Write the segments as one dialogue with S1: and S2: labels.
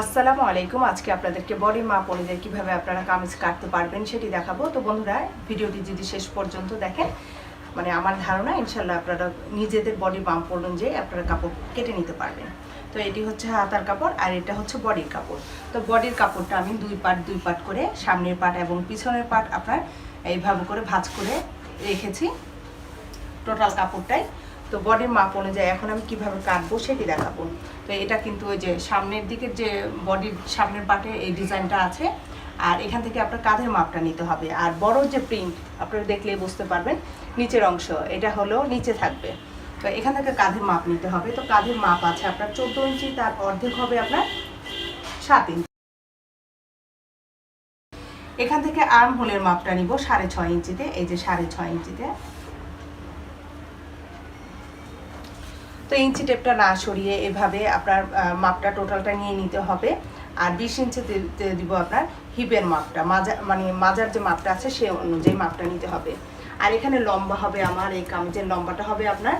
S1: আসসালামু আলাইকুম। আজকে আপনাদেরকে বডি মা অনুযায়ী কীভাবে আপনারা কামিজ কাটতে পারবেন সেটি দেখাবো। তো বন্ধুরা, ভিডিওটি যদি শেষ পর্যন্ত দেখেন মানে আমার ধারণা ইনশাল্লাহ আপনারা নিজেদের বডি মাপ অনুযায়ী আপনারা কাপড় কেটে নিতে পারবেন। তো এটি হচ্ছে হাতার কাপড় আর এটা হচ্ছে বডির কাপড়। তো বডির কাপড়টা আমি দুই পাট দুই পাট করে সামনের পাট এবং পিছনের পাট আপনার এইভাবে করে ভাজ করে রেখেছি। টোটাল কাপড়টাই তো বডির মাপ অনুযায়ী এখন আমি কীভাবে কাটবো সেটি দেখাবো। তো এটা কিন্তু ওই যে সামনের দিকের যে বডির সামনের পাটে এই ডিজাইনটা আছে। আর এখান থেকে আপনার কাঁধের মাপটা নিতে হবে। আর বড় যে প্রিন্ট আপনারা দেখলেই বুঝতে পারবেন, নিচের অংশ, এটা হলো নিচে থাকবে। তো এখান থেকে কাঁধের মাপ নিতে হবে। তো কাঁধের মাপ আছে আপনার চোদ্দ ইঞ্চি, তার অর্ধেক হবে আপনার সাত ইঞ্চি। এখান থেকে আর্ম হোলের মাপটা নিব সাড়ে ছয় ইঞ্চিতে, এই যে সাড়ে ছয় ইঞ্চিতে। তো ইঞ্চি টেপটা না সরিয়ে এভাবে আপনার মাপটা টোটালটা নিয়ে নিতে হবে। আর বিশ ইঞ্চিতে তে- দিব আপনার হিপের মাপটা। মাজা মানে মাজার যে মাপটা আছে, সে অনুযায়ী মাপটা নিতে হবে। আর এখানে লম্বা হবে আমার, এই কামিজের লম্বাটা হবে আপনার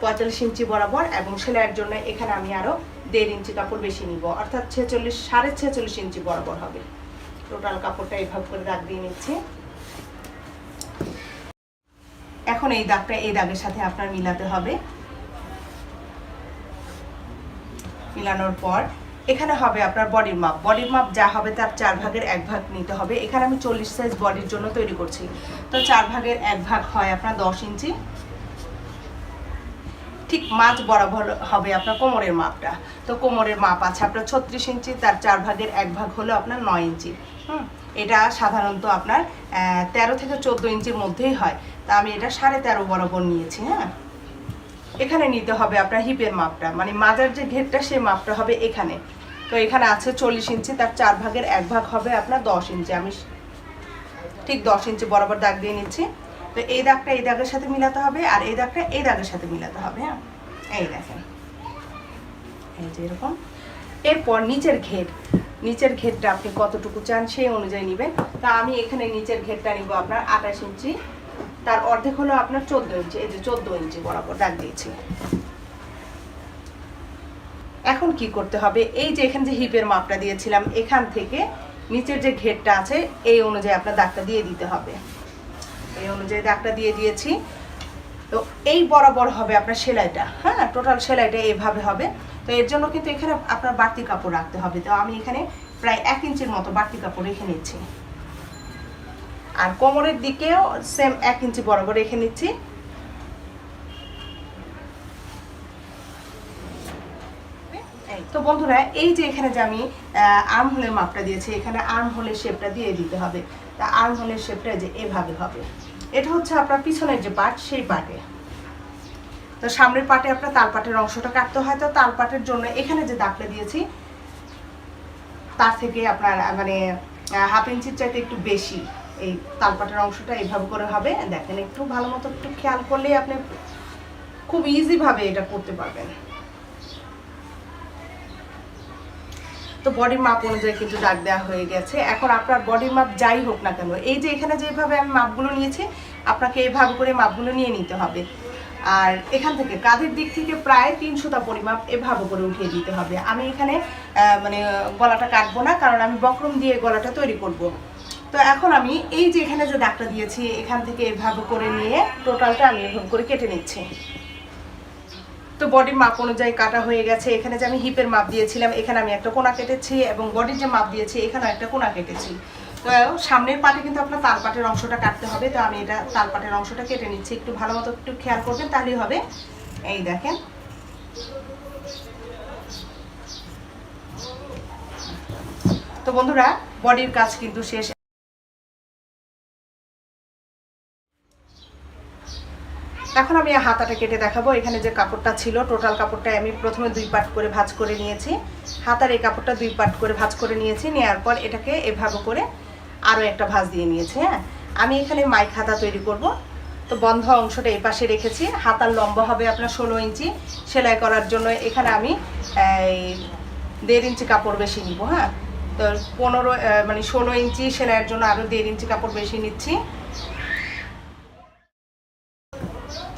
S1: পঁয়তাল্লিশ ইঞ্চি বরাবর। এবং সেলাইয়ের জন্য এখানে আমি আরও দেড় ইঞ্চি কাপড় বেশি নিব। অর্থাৎ ছেচল্লিশ, সাড়ে ছেচল্লিশ ইঞ্চি বরাবর হবে। টোটাল কাপড়টা এইভাবে করে দাগ দিয়ে নিচ্ছি। এখন এই দাগটা এই দাগের সাথে আপনার মিলাতে হবে। মিলানোর পর এখানে হবে আপনার বডির মাপ বডির মাপ যা হবে তার চার ভাগের এক ভাগ নিতে হবে। এখানে আমি চল্লিশ সাইজ বডির জন্য তৈরি করছি। তো চার ভাগের এক ভাগ হয় আপনার দশ ইঞ্চি। ঠিক মাছ বরাবর হবে আপনার কোমরের মাপটা। তো কোমরের মাপ আছে আপনার ছত্রিশ ইঞ্চি তার চার ভাগের এক ভাগ হলো আপনার নয় ইঞ্চি। হুম? এটা সাধারণত আপনার আহ, তেরো থেকে চোদ্দ ইঞ্চির মধ্যেই হয়। তা আমি এটা সাড়ে তেরো বরাবর নিয়েছি হ্যাঁ? এখানে নিতে হবে আপনার হিপের মাপটা। মানে মাজার যে ঘেরটা সেই মাপটা হবে এখানে। তো এখানে আছে চল্লিশ ইঞ্চি, তার চার ভাগের এক ভাগ হবে আপনার দশ ইঞ্চি। আমি ঠিক দশ ইঞ্চি বরাবর দাগ দিয়ে নিচ্ছি। তো এই দাগটা এই দাগের সাথে মিলাতে হবে আর এই দাগটা এই দাগের সাথে মিলাতে হবে হ্যাঁ? এই দেখেন। এই যে এরকম। এরপর নিচের ঘের। নিচের ঘেরটা আপনি কতটুকু চান সেই অনুযায়ী নেবেন। তা আমি এখানে নিচের ঘেরটা নিব আপনার আঠাশ ইঞ্চি। তার অর্ধেক হলো আপনার চোদ্দ ইঞ্চি, এই যে চোদ্দ ইঞ্চি বরাবর দাগ দিয়েছি। এখন কি করতে হবে? এই যে এখানে যে হিপের মাপটা দিয়েছিলাম, এখান থেকে নিচের যে ঘেরটা আছে, এই অনুযায়ী আপনার দাগটা দিয়ে দিতে হবে। এই অনুযায়ী দাগটা দিয়ে দিয়েছি। তো এই বরাবর হবে আপনার সেলাইটা হ্যাঁ? টোটাল সেলাইটা এইভাবে হবে। তো এর জন্য কিন্তু এখানে আপনার বাড়তি কাপড় রাখতে হবে। তো আমি এখানে প্রায় এক ইঞ্চির মতো বাড়তি কাপড় রেখে নিচ্ছি। আর কোমরের দিকেও সেম এক ইঞ্চি বরাবর রেখে নিচ্ছি। তো বন্ধুরা, এই যে এখানে যে আমি আর্ম হোলের মাপটা দিয়েছি, এখানে আর্ম হোলের শেপটা দিয়ে দিতে হবে। তা আর্ম হোলের শেপটা যে এভাবে হবে, এটা হচ্ছে আপনার পিছনের যে পার্ট সেই পার্টে তো সামনের পাটে আপনার তাল পাটের অংশটা কাটতে হয়, তো তাল পাটের জন্য এখানে যে দাগটা দিয়েছি, তার থেকে আপনার মানে হাফ ইঞ্চির চাইতে একটু বেশি। এই তালপাটার অংশটা এইভাবে করে হবে। দেখেন, একটু ভালো মতো একটু খেয়াল করলেই আপনি খুব ইজিভাবে এটা করতে পারবেন। তো বডির মাপ অনুযায়ী কিন্তু ডাক দেওয়া হয়ে গেছে। এখন আপনার বডির মাপ যাই হোক না কেন, এই যে এখানে যেভাবে আমি মাপগুলো নিয়েছি, আপনাকে এইভাবে করে মাপগুলো নিয়ে নিতে হবে। আর এখান থেকে কাঁধের দিক থেকে প্রায় তিনশোটা পরিমাপ এভাবে করে উঠিয়ে দিতে হবে। আমি এখানে মানে গলাটা কাটবো না, কারণ আমি বক্রম দিয়ে গলাটা তৈরি করব। তো এখন আমি এই যে এখানে যে দাগটা দিয়েছি, এখান থেকে এভাবে করে নিয়ে টোটালটা আমি এভাবে করে কেটে নিচ্ছি। তো বডির মাপ অনুযায়ী কাটা হয়ে গেছে। এখানে যে আমি হিপের মাপ দিয়েছিলাম, এখানে আমি একটা কোনা কেটেছি এবং বডির যে মাপ দিয়েছি এখানেও একটা কোনা কেটেছি। তো সামনের পাটে কিন্তু আপনার তাল পাটের অংশটা কাটতে হবে, তো আমি এটা তাল পাটের অংশটা কেটে নিচ্ছি। একটু ভালো মতো একটু খেয়াল করবেন, তাহলেই হবে। এই দেখেন। তো বন্ধুরা বডির কাজ কিন্তু শেষ। এখন আমি হাতাটা কেটে দেখাবো। এখানে যে কাপড়টা ছিল, টোটাল কাপড়টা আমি প্রথমে দুই পাট করে ভাজ করে নিয়েছি। হাতার এই কাপড়টা দুই পাট করে ভাজ করে নিয়েছি। নেওয়ার পর এটাকে এভাবে করে আরও একটা ভাজ দিয়ে নিয়েছি হ্যাঁ? আমি এখানে মাইক হাতা তৈরি করব। তো বন্ধ অংশটা এই পাশে রেখেছি। হাতার লম্বা হবে আপনার ষোলো ইঞ্চি। সেলাই করার জন্য এখানে আমি দেড় ইঞ্চি কাপড় বেশি নিব হ্যাঁ? তো পনেরো মানে ষোলো ইঞ্চি সেলাইয়ের জন্য আরও দেড় ইঞ্চি কাপড় বেশি নিচ্ছি।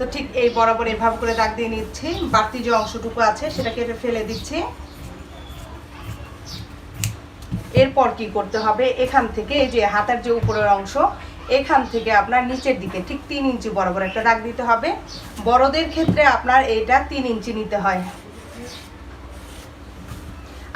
S1: তো ঠিক এই বরাবর এভাবে করে দাগ দিয়ে নিচ্ছি। বাড়তি যে অংশটুকু আছে সেটা কেটে ফেলে দিচ্ছি। এরপর কি করতে হবে? এখান থেকে এই যে হাতের যে উপরের অংশ, এখান থেকে আপনার নিচের দিকে ঠিক তিন ইঞ্চি বরাবর একটা দাগ দিতে হবে। বড়দের ক্ষেত্রে আপনার এইটা তিন ইঞ্চি নিতে হয়।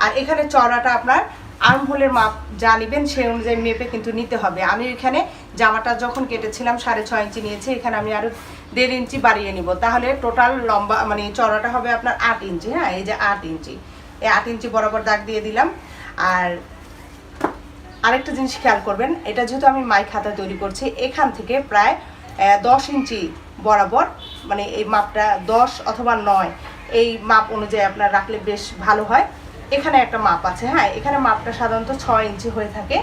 S1: আর এখানে চড়াটা আপনার আর্ম হোলের মাপ যা নেবেন সেই অনুযায়ী মেপে কিন্তু নিতে হবে। আমি এখানে জামাটা যখন কেটেছিলাম সাড়ে ছয় ইঞ্চি নিয়েছি, এখানে আমি আরও দেড় ইঞ্চি বাড়িয়ে নিব। তাহলে টোটাল লম্বা মানে চড়াটা হবে আপনার আট ইঞ্চি হ্যাঁ? এই যে আট ইঞ্চি। এই আট ইঞ্চি বরাবর দাগ দিয়ে দিলাম। আর আরেকটা জিনিস খেয়াল করবেন, এটা যেহেতু আমি মাই খাতা তৈরি করছি, এখান থেকে প্রায় দশ ইঞ্চি বরাবর মানে এই মাপটা দশ অথবা নয়, এই মাপ অনুযায়ী আপনার রাখলে বেশ ভালো হয়। এখানে একটা মাপ আছে হ্যাঁ? এখানে মাপটা সাধারণত ছয় ইঞ্চি হয়ে থাকে।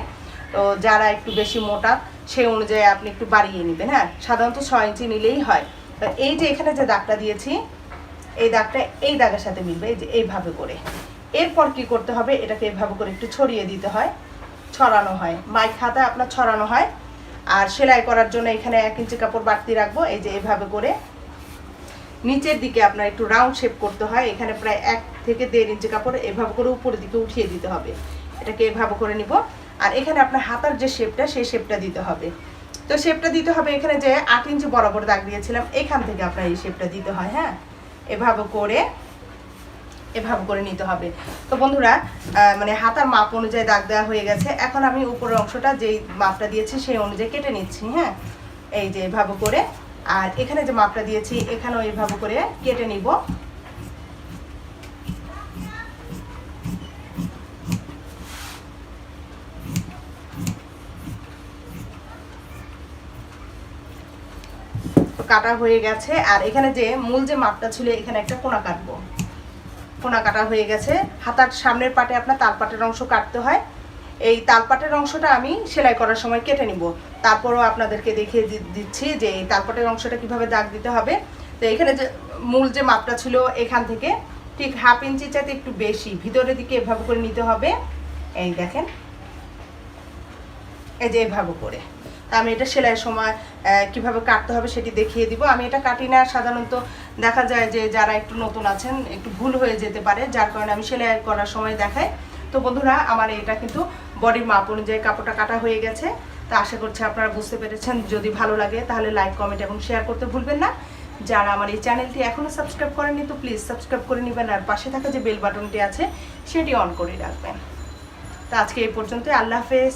S1: তো যারা একটু বেশি মোটা সেই অনুযায়ী আপনি একটু বাড়িয়ে নেবেন হ্যাঁ? সাধারণত ছয় ইঞ্চি নিলেই হয়। তো এই যে এখানে যে দাগটা দিয়েছি, এই দাগটা এই দাগের সাথে মিলবে, এই যে এইভাবে করে। এরপর কি করতে হবে? এটাকে এইভাবে করে একটু ছড়িয়ে দিতে হয়। ছড়ানো হয়। মাইক খাতায় আপনার ছড়ানো হয়। আর সেলাই করার জন্য এখানে এক ইঞ্চি কাপড় বাড়তি রাখব, এই যে এইভাবে করে। নিচের দিকে আপনার একটু রাউন্ড শেপ করতে হয়। এখানে প্রায় এক থেকে দেড় ইঞ্চি কাপড় এভাবে করে উপরের দিকে উঠিয়ে দিতে হবে। এটাকে এভাবে করে নিব। আর এখানে আপনার হাতার যে শেপটা সেই শেপটা দিতে হবে। তো শেপটা দিতে হবে এখানে যে আট ইঞ্চি বরাবর দাগ দিয়েছিলাম, এখান থেকে আপনার এই শেপটা দিতে হয় হ্যাঁ? এভাবে করে এভাবে করে নিতে হবে। তো বন্ধুরা মানে হাতার মাপ অনুযায়ী দাগ দেওয়া হয়ে গেছে। এখন আমি উপরের অংশটা যেই মাপটা দিয়েছি, সেই অনুযায়ী কেটে নিচ্ছি হ্যাঁ? এই যে এভাবে করে, আর এখানে যে মাপটা দিয়েছি, এখানেও এইভাবে করে কেটে নিব। কাটা হয়ে গেছে, আর এখানে যে মূল যে মাপটা ছিল, এখানে একটা কোনা কাটবো। কোনা কাটা হয়ে গেছে। হাতার সামনের পাটে আপনার তালপাটের অংশ কাটতে হয়। এই তালপাটের অংশটা আমি সেলাই করার সময় কেটে নিব। তারপরও আপনাদেরকে দেখিয়ে দিচ্ছি যে এই তালপাটের অংশটা কীভাবে দাগ দিতে হবে। তো এখানে যে মূল যে মাপটা ছিল, এখান থেকে ঠিক হাফ ইঞ্চি চাইতে একটু বেশি, ভিতরের দিকে এভাবে করে নিতে হবে। এই দেখেন। এই যে এভাবে করে। তা আমি এটা সেলাইয়ের সময় কীভাবে কাটতে হবে সেটি দেখিয়ে দিব। আমি এটা কাটি না, সাধারণত দেখা যায় যে যারা একটু নতুন আছেন, একটু ভুল হয়ে যেতে পারে, যার কারণে আমি সেলাই করার সময় দেখাই। তো বন্ধুরা, আমার এটা কিন্তু বডির মাপ অনুযায়ী কাপড়টা কাটা হয়ে গেছে। তা আশা করছি আপনারা বুঝতে পেরেছেন। যদি ভালো লাগে, তাহলে লাইক কমেন্ট এবং শেয়ার করতে ভুলবেন না। যারা আমার এই চ্যানেলটি এখনও সাবস্ক্রাইব করেননি, তো প্লিজ সাবস্ক্রাইব করে নেবেন আর পাশে থাকা যে বেল বাটনটি আছে, সেটি অন করে রাখবেন। তো আজকে এই পর্যন্ত আল্লাহ হাফেজ।